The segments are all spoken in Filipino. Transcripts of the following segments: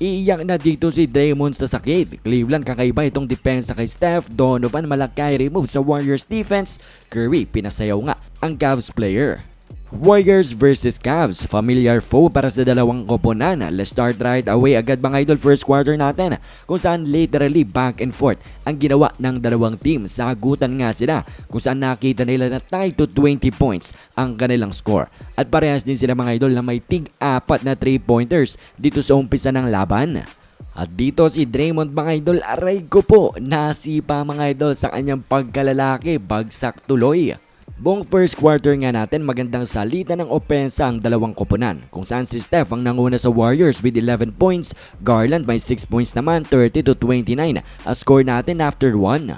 Iiyak na dito si Draymond sa sakit. Cleveland kakaiba itong depensa kay Steph. Donovan malakay remove sa Warriors defense. Curry pinasayaw nga ang Cavs player. Warriors versus Cavs, familiar foe para sa dalawang koponan. Let's start right away agad mga idol first quarter natin kung saan literally back and forth ang ginawa ng dalawang team. Sagutan nga sila kung saan nakita nila na tie to 20 points ang kanilang score. At parehas din sila mga idol na may tig apat na 3 pointers dito sa umpisa ng laban. At dito si Draymond mga idol, aray ko po, nasipa mga idol sa kanyang pagkalalaki, bagsak tuloy. Buong first quarter nga natin magandang salita ng opensa ang dalawang koponan kung saan si Steph ang nanguna sa Warriors with 11 points, Garland may 6 points naman 30 to 29 ang score natin after 1.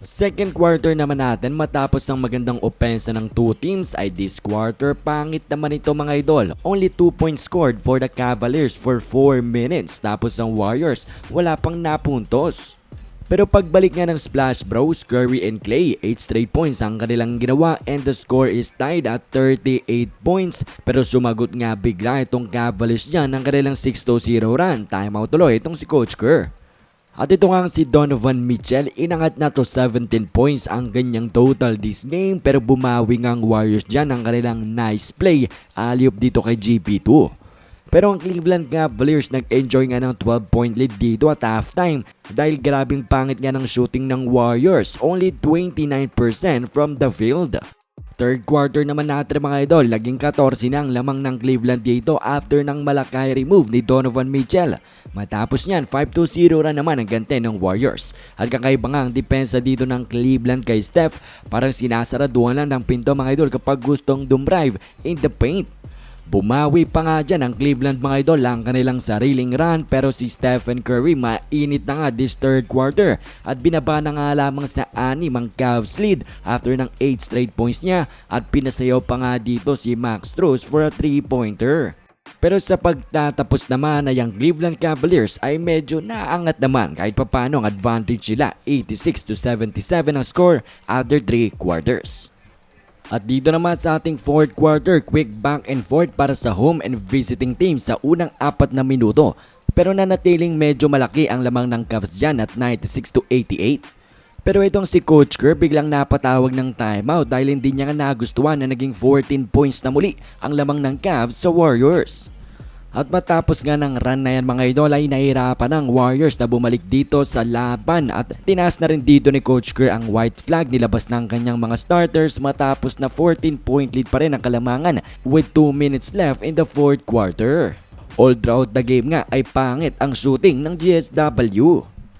Second quarter naman natin matapos ng magandang opensa ng two teams ay this quarter pangit naman ito mga idol. Only 2 points scored for the Cavaliers for 4 minutes tapos ang Warriors wala pang napuntos. Pero pagbalik nga ng Splash Bros, Curry and Clay, 8 straight points ang kanilang ginawa and the score is tied at 38 points. Pero sumagot nga bigla itong Cavaliers dyan ng kanilang 6-0 run. Timeout tuloy itong si Coach Kerr. At ito nga si Donovan Mitchell, inangat na to 17 points ang ganyang total this game pero bumawi nga Warriors dyan ng kanilang nice play aliyop dito kay GP2. Pero ang Cleveland Cavaliers nag-enjoy nga ng 12 point lead dito at halftime dahil grabing pangit nga ng shooting ng Warriors, only 29% from the field. Third quarter naman natin mga idol, laging 14 na ang lamang ng Cleveland dito after ng malakay remove ni Donovan Mitchell. Matapos niyan, 5-2-0 na naman ang gante ng Warriors. At kakaiba nga ang depensa dito ng Cleveland kay Steph, parang sinasaraduhan lang ng pinto mga idol kapag gustong dumrive in the paint. Bumawi pa nga dyan ang Cleveland mga idol ang kanilang sariling run pero si Stephen Curry mainit na nga this third quarter at binaba na nga lamang sa anim ang Cavs lead after ng 8 straight points niya at pinasayaw pa nga dito si Max Strus for a 3-pointer. Pero sa pagtatapos naman ay ang Cleveland Cavaliers ay medyo naangat naman kahit papano ang advantage sila 86 to 77 ang score after 3 quarters. At dito naman sa ating fourth quarter, quick back and forth para sa home and visiting team sa unang apat na minuto. Pero nanatiling medyo malaki ang lamang ng Cavs dyan at 96 to 88. Pero itong si Coach Kerr biglang napatawag ng timeout dahil hindi niya nga nagustuhan na naging 14 points na muli ang lamang ng Cavs sa Warriors. At matapos nga ng run na yan mga idol ay nahirapan ng Warriors na bumalik dito sa laban at tinaas na rin dito ni Coach Kerr ang white flag nilabas ng kanyang mga starters matapos na 14 point lead pa rin ang kalamangan with 2 minutes left in the fourth quarter. All throughout the game nga ay pangit ang shooting ng GSW.